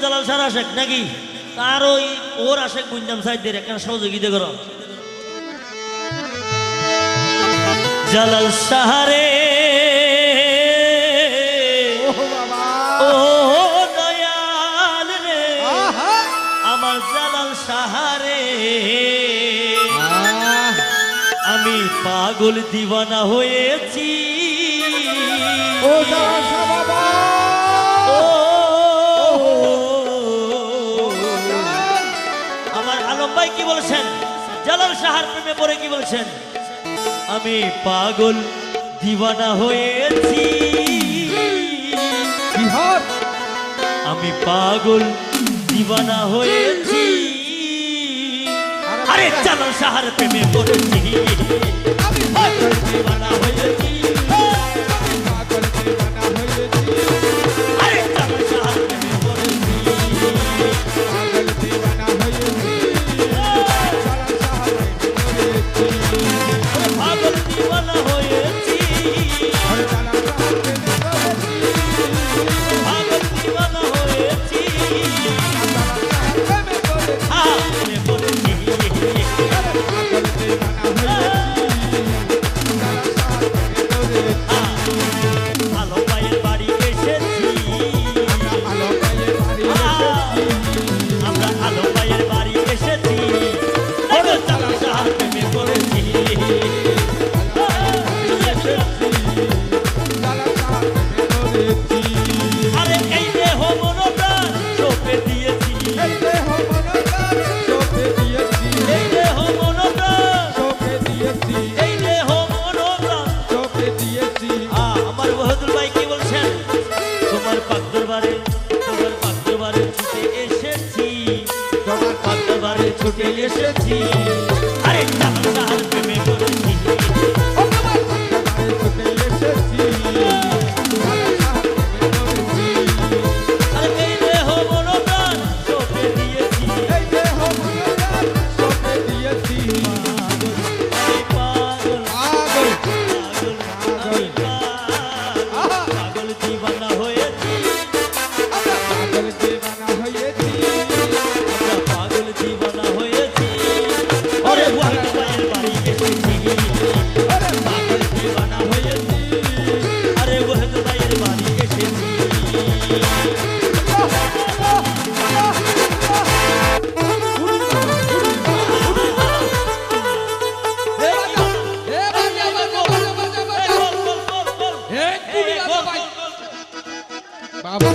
জালাল নাকি? তার ওই ওর আশেক বুঝলাম সাইদের সহযোগিতা জালাল সাহারে আমার জালাল সাহারে। আমি পাগল দিবানা হয়েছি। বলছেন? জালাল সাহার প্রেমে পড়ে কি বলছেন? আমি পাগল দিওয়ানা হয়েছি। আমি পাগল দিওয়ানা হয়েছি। আরে জালাল সাহার প্রেমে পড়েছি। আমি পাগল দিওয়ানা হয়েছি। ছুটে এসেছি।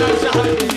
জালাল